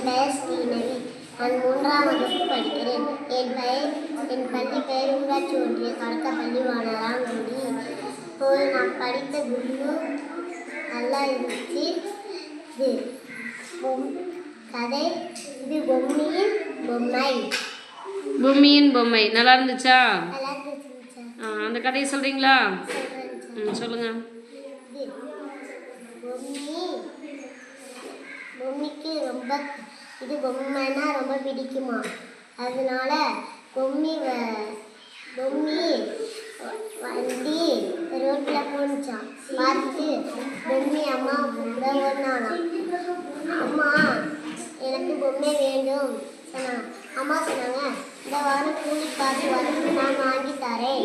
என் பெயர் ஸ்ரீநவி. நான் மூன்றாம் வகுப்பு படிக்கிறேன். என் பெயர் என் பள்ளி பெயர் ஊராட்சி ஒன்றிய தொடக்கப்பள்ளி வானராங்குடி இப்போது நான் படித்த குரு நல்லா இருந்துச்சு இது கதை. இது பொம்மையின் பொம்மை. பூமியின் பொம்மை. நல்லா இருந்துச்சா அந்த கதையை சொல்கிறீங்களா ம் சொல்லுங்கள் பொம்மிக்கு ரொம்ப இது பொம்மைனா ரொம்ப பிடிக்குமா? அதனால பொம்மி வ- பொம்மி வண்டி ரோட்டில் போனிச்சான் பார்த்துட்டு பொம்மி அம்மா கூட ஓடினாலாம் அம்மா எனக்கு பொம்மை வேண்டும். சொன்னாங்க அம்மா சொன்னாங்க இந்த வாரம் கூலி பார்த்து வரும் நான் வாங்கி தரேன்.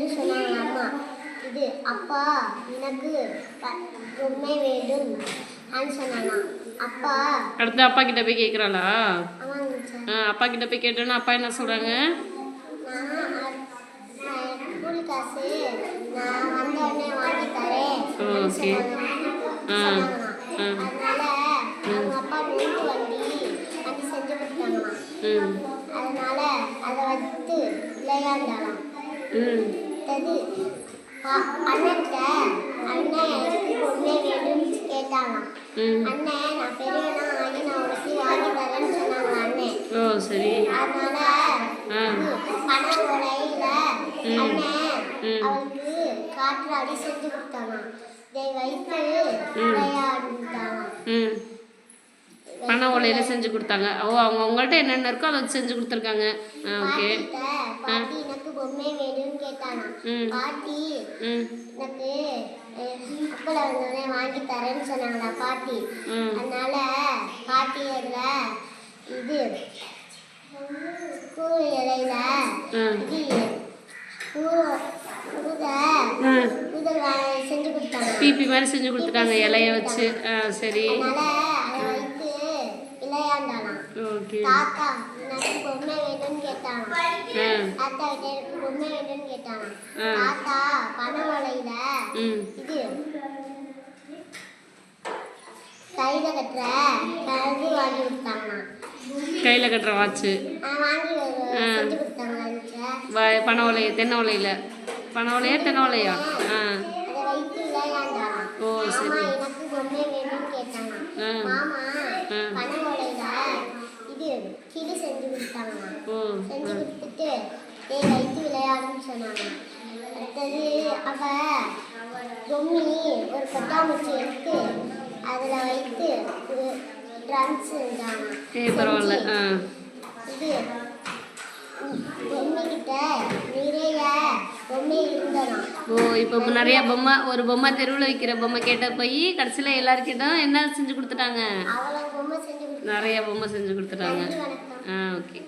என்று சொன்னாங்க அம்மா. இது அப்பா எனக்கு பொம்மை வேண்டும். அப்படின்னு சொன்னாங்களாம் அப்பா. அடுத்து அப்பா கிட்ட போய் கேட்குறாளா ஆ அப்பா கிட்ட போய் கேட்டோன்னா அப்பா என்ன சொல்கிறாங்க காசு நான் வந்த உடனே வாங்கி தரேன் ஓகே. ஆ, அவங்க அப்பா நோட்டு வண்டி வண்டி செஞ்சு கொடுத்தாங்களாம் ம். அதனால அதை வச்சு விளையாண்டாலாம் ம். அது அண்ணன்கிட்ட அண்ணன் எனக்கு பொம்மை வேணும்னு கேட்டாங்களாம். ம். அண்ணன் நான் பெரியவனா ஆகி நான் உனக்கு வாங்கி தரேன்னு சொன்னாங்க அண்ணன் ஓ சரி. அதனால பண. அண்ணன். அவளுக்கு காற்று அடி செஞ்சு கொடுத்தாங்க இதை வைத்து ம். விளையாடிட்டாங்க ம் பண ஓலையில் செஞ்சு கொடுத்தாங்க. ஓ அவங்க உங்கள்கிட்ட என்னென்ன இருக்கோ அதை செஞ்சு கொடுத்துருக்காங்க. ஆ ஓகே. வாங்கி தரேன்னு சொன்னாங்களா பாட்டி. அதனால பாட்டி அதில் இது கூழ் இலையில. இது பிபி மாதிரி செஞ்சு கொடுத்துட்டாங்க இலைய வச்சு. ஆ சரி. விளையாண்டாலாம் ஓகே. தாத்தா எனக்கு பொம்மை வேணும்னு கேட்டானா? ஆ. தாத்தா கிட்ட எனக்கு பொம்மை வேணும்னு கேட்டானா? ஆ. தாத்தா பண வலையில ம். இது கையில கட்டுற கழுகு வாங்கி கொடுத்தாங்கண்ணா கையில் கட்டுற வாட்ச்சு நான் வாங்கி. செஞ்சு வ பனை ஓலை தென்னை ஓலையில் பனை ஓலையா தென்னை ஓலையா ஆ. ஓ, சரி. மாமா ஓலையில இது கிளி செஞ்சு கொடுத்தாங்கண்ணா ஓ. செஞ்சு கொடுத்துட்டு ஏய் வைத்து விளையாடுன்னு சொன்னாங்க. அடுத்தது அவ பொம்மி ஒரு எடுத்து அதில் வைத்து ட்ரம்ஸ் செஞ்சாங்க பரவாயில்ல. இது பொம்மைகிட்ட நிறைய இப்போ நிறைய பொம்மை ஒரு பொம்மை தெருவில் வைக்கிற பொம்மை கேட்ட போய் கடைசியில் எல்லாருக்கிட்டும் என்ன செஞ்சு கொடுத்துட்டாங்க? நிறைய பொம்மை செஞ்சு கொடுத்துட்டாங்க. ஆ ஓகே.